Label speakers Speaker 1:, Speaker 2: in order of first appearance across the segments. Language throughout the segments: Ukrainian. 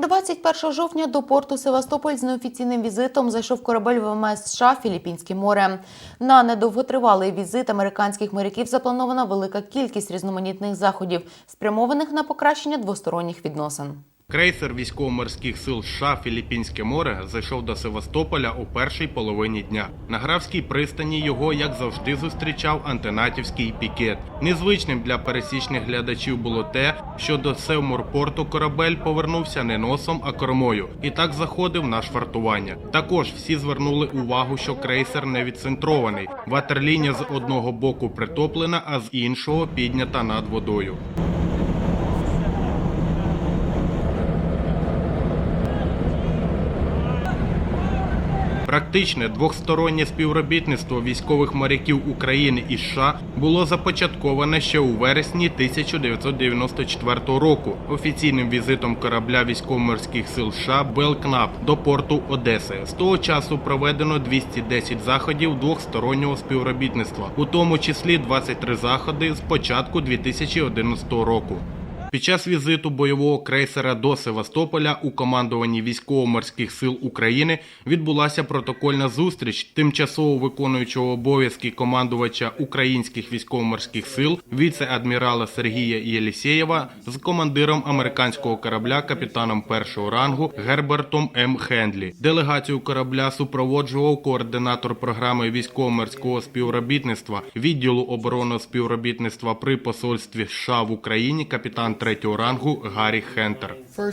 Speaker 1: 21 жовтня до порту Севастополь з неофіційним візитом зайшов корабель ВМС США Філіппінське море. На недовготривалий візит американських моряків запланована велика кількість різноманітних заходів, спрямованих на покращення двосторонніх відносин.
Speaker 2: Крейсер військово-морських сил США Філіппінське море зайшов до Севастополя у першій половині дня. На Графській пристані його, як завжди, зустрічав антинатівський пікет. Незвичним для пересічних глядачів було те, що до Севморпорту корабель повернувся не носом, а кормою, і так заходив на швартування. Також всі звернули увагу, що крейсер не відцентрований. Ватерлінія з одного боку притоплена, а з іншого піднята над водою. Практичне двохстороннє співробітництво військових моряків України і США було започатковане ще у вересні 1994 року офіційним візитом корабля військово-морських сил США Белкнап до порту Одеси. З того часу проведено 210 заходів двохстороннього співробітництва, у тому числі 23 заходи з початку 2011 року. Під час візиту бойового крейсера до Севастополя у командуванні військово-морських сил України відбулася протокольна зустріч тимчасово виконуючого обов'язки командувача українських військово-морських сил віце-адмірала Сергія Єлісєєва з командиром американського корабля капітаном першого рангу Гербертом М. Хендлі. Делегацію корабля супроводжував координатор програми військово-морського співробітництва відділу оборонного співробітництва при посольстві США в Україні капітан третього рангу Гаррі Хентер.
Speaker 3: Uh, I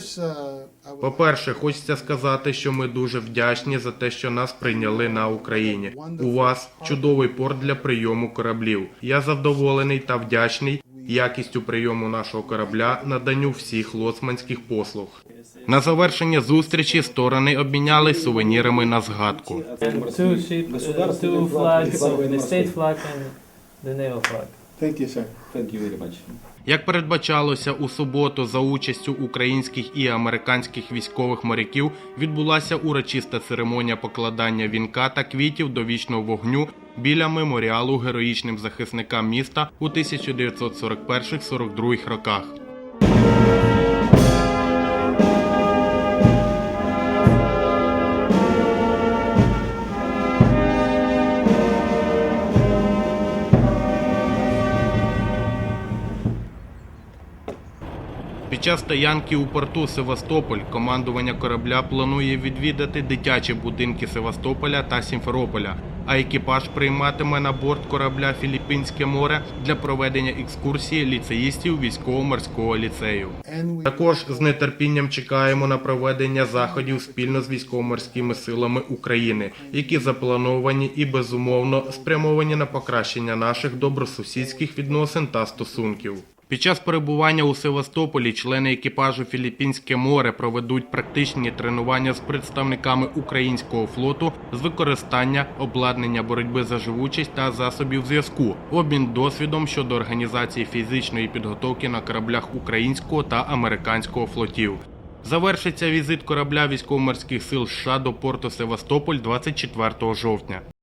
Speaker 3: would
Speaker 2: По-перше, хочеться сказати, що ми дуже вдячні за те, що нас прийняли на Україні. У вас чудовий порт для прийому кораблів. Я задоволений та вдячний якістю прийому нашого корабля, наданню всіх лоцманських послуг. На завершення зустрічі сторони обмінялись сувенірами на згадку.
Speaker 3: Thank you, sir.
Speaker 4: Thank you very much.
Speaker 2: Як передбачалося у суботу за участю українських і американських військових моряків відбулася урочиста церемонія покладання вінка та квітів до вічного вогню біля меморіалу героїчним захисникам міста у 1941-42 роках. Під час стоянки у порту Севастополь командування корабля планує відвідати дитячі будинки Севастополя та Сімферополя, а екіпаж прийматиме на борт корабля Філіппінське море для проведення екскурсії ліцеїстів військово-морського ліцею. Також з нетерпінням чекаємо на проведення заходів спільно з військово-морськими силами України, які заплановані і безумовно спрямовані на покращення наших добросусідських відносин та стосунків. Під час перебування у Севастополі члени екіпажу Філіппінське море проведуть практичні тренування з представниками українського флоту з використання обладнання боротьби за живучість та засобів зв'язку, обмін досвідом щодо організації фізичної підготовки на кораблях українського та американського флотів. Завершиться візит корабля військово-морських сил США до порту Севастополь 24 жовтня.